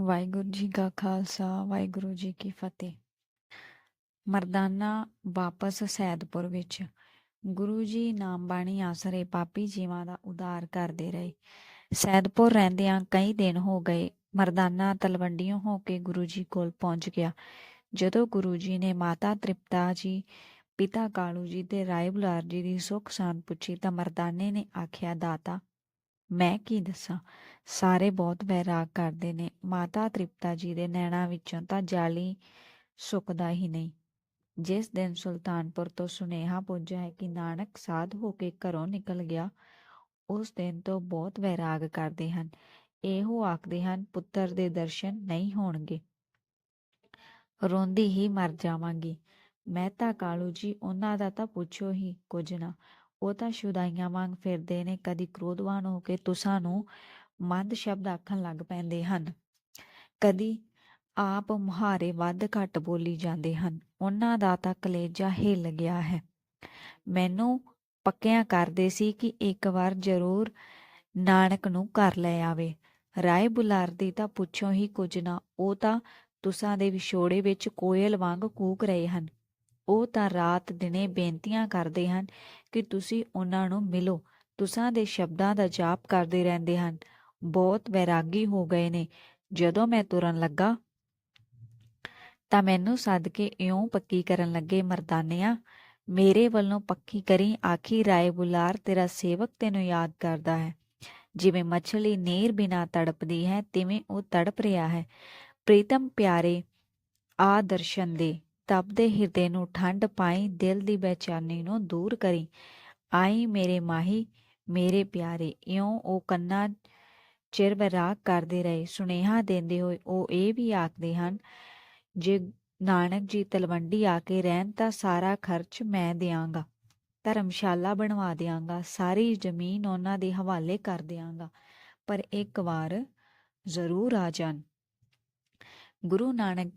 ਵਾਹਿਗੁਰੂ ਜੀ ਕਾ ਖਾਲਸਾ, ਵਾਹਿਗੁਰੂ ਜੀ ਕੀ ਫਤਿਹ। ਮਰਦਾਨਾ ਵਾਪਸ ਸੈਦਪੁਰ ਵਿੱਚ। ਗੁਰੂ ਜੀ ਨਾਮ ਬਾਣੀ ਆਸਰੇ ਪਾਪੀ ਜੀਵਾਂ ਦਾ ਉਦਾਰ ਕਰਦੇ ਰਹੇ। ਸੈਦਪੁਰ ਰਹਿੰਦਿਆਂ ਕਈ ਦਿਨ ਹੋ ਗਏ ਮਰਦਾਨਾ ਤਲਵੰਡੀਆਂ ਹੋ ਕੇ ਗੁਰੂ ਜੀ ਕੋਲ ਪਹੁੰਚ ਗਿਆ। ਜਦੋਂ ਗੁਰੂ ਜੀ ਨੇ ਮਾਤਾ ਤ੍ਰਿਪਤਾ ਜੀ, ਪਿਤਾ ਕਾਲੂ ਜੀ ਤੇ ਰਾਏ ਬੁਲਾਰ ਜੀ ਦੀ ਸੁੱਖ ਸਾਂਦ ਪੁੱਛੀ ਤਾਂ ਮਰਦਾਨੇ ਨੇ ਆਖਿਆ, ਦਾਤਾ ਮੈਂ ਕੀ ਦੱਸਾਂ? ਸਾਰੇ ਬਹੁਤ ਵੈਰਾਗ ਕਰਦੇ ਨੇ। ਮਾਤਾ ਤ੍ਰਿਪਤਾ ਜੀ ਦੇ ਨੈਣਾ ਵਿੱਚੋਂ ਤਾਂ ਜਾਲੀ ਸੁੱਕਦਾ ਹੀ ਨਹੀਂ। ਜਿਸ ਦਿਨ ਸੁਲਤਾਨਪੁਰ ਤੋਂ ਸੁਨੇਹਾ ਪੁੱਜਾ ਹੈ ਕਿ ਨਾਨਕ ਸਾਧ ਹੋ ਕੇ ਘਰੋਂ ਨਿਕਲ ਗਿਆ, ਉਸ ਦਿਨ ਤੋਂ ਬਹੁਤ ਵੈਰਾਗ ਕਰਦੇ ਹਨ। ਇਹੋ ਆਖਦੇ ਹਨ, ਪੁੱਤਰ ਦੇ ਦਰਸ਼ਨ ਨਹੀਂ ਹੋਣਗੇ। ਰੋਂਦੀ ਹੀ ਮਰ ਜਾਵਾਂਗੀ। ਮੈਂ ਤਾਂ ਕਾਲੂ ਜੀ, ਉਹਨਾਂ ਦਾ ਤਾਂ ਪੁੱਛੋ ਹੀ ਕੁਝ ਨਾ। ਉਹ ਤਾਂ ਸ਼ੁਦਾਈਆਂ ਵਾਂਗ ਫਿਰਦੇ ਨੇ, ਕਦੀ ਕ੍ਰੋਧਵਾਨ ਹੋ ਕੇ ਤੁਸਾਂ ਨੂੰ ਮੰਦ ਸ਼ਬਦ ਆਖਣ ਲੱਗ ਪੈਂਦੇ ਹਨ। ਕਦੀ ਆਪ ਮੁਹਾਰੇ ਵੱਧ ਘੱਟ ਬੋਲੀ ਜਾਂਦੇ ਹਨ। ਉਹਨਾਂ ਦਾ ਤਾਂ ਕਲੇਜਾ ਹਿੱਲ ਗਿਆ ਹੈ। ਮੈਨੂੰ ਪੱਕਿਆਂ ਕਰਦੇ ਸੀ ਕਿ ਇੱਕ ਵਾਰ ਜ਼ਰੂਰ ਨਾਨਕ ਨੂੰ ਘਰ ਲੈ ਆਵੇ। ਰਾਏ ਬੁਲਾਰ ਦੀ ਤਾਂ ਪੁੱਛੋ ਹੀ ਕੁਝ ਨਾ, ਉਹ ਤਾਂ ਤੁਸਾਂ ਦੇ ਵਿਛੋੜੇ ਵਿੱਚ ਕੋਇਲ ਵਾਂਗ ਕੂਕ ਰਹੇ ਹਨ। ਉਹ ਤਾਂ ਰਾਤ ਦਿਨੇ ਬੇਨਤੀਆਂ ਕਰਦੇ ਹਨ ਕਿ ਤੁਸੀਂ ਉਹਨਾਂ ਨੂੰ ਮਿਲੋ। ਤੁਸਾਂ ਦੇ ਸ਼ਬਦਾਂ ਦਾ ਜਾਪ ਕਰਦੇ ਰਹਿੰਦੇ ਹਨ। ਬਹੁਤ ਵੈਰਾਗੀ ਹੋ ਗਏ ਨੇ। ਜਦੋਂ ਮੈਂ ਤੁਰਨ ਲੱਗਾ, ਤਾਂ ਮੈਨੂੰ ਸੱਦ ਕੇ ਇਉਂ ਪੱਕੀ ਕਰਨ ਲੱਗੇ, ਮਰਦਾਨਿਆਂ, ਮੇਰੇ ਵੱਲੋਂ ਪੱਕੀ ਕਰੀ, ਆਖੀ, ਰਾਏ ਬੁਲਾਰ ਤੇਰਾ ਸੇਵਕ ਤੈਨੂੰ ਯਾਦ ਕਰਦਾ ਹੈ। ਜਿਵੇਂ ਮੱਛਲੀ ਨੇਰ ਬਿਨਾ ਤੜਪਦੀ ਹੈ, ਤਿਵੇਂ ਉਹ ਤੜਪ ਰਿਹਾ ਹੈ। ਪ੍ਰੀਤਮ ਪਿਆਰੇ ਆ ਦਰਸ਼ਨ ਦੇ। ਤਪਦੇ ਹਿਰਦੇ ਨੂੰ ਠੰਡ ਪਾਈ, ਦਿਲ ਦੀ ਬੇਚੈਨੀ ਨੂੰ ਦੂਰ ਕਰੀ। ਆਈ ਮੇਰੇ ਮਾਹੀ, ਮੇਰੇ ਪਿਆਰੇ, ਇਉਂ ਉਹ ਕੰਨਾਂ ਚਿਰ ਵਿਰਾਗ ਕਰਦੇ ਰਹੇ। ਸੁਨੇਹਾ ਦਿੰਦੇ ਹੋਏ ਉਹ ਇਹ ਵੀ ਆਖਦੇ ਹਨ, ਜੇ ਨਾਨਕ ਜੀ ਤਲਵੰਡੀ ਆ ਕੇ ਰਹਿਣ ਤਾਂ ਸਾਰਾ ਖਰਚ ਮੈਂ ਦਿਆਂਗਾ, ਧਰਮਸ਼ਾਲਾ ਬਣਵਾ ਦਿਆਂਗਾ, ਸਾਰੀ ਜ਼ਮੀਨ ਉਹਨਾਂ ਦੇ ਹਵਾਲੇ ਕਰ ਦਿਆਂਗਾ, ਪਰ ਇੱਕ ਵਾਰ ਜ਼ਰੂਰ ਆ ਜਾਣ। ਗੁਰੂ ਨਾਨਕ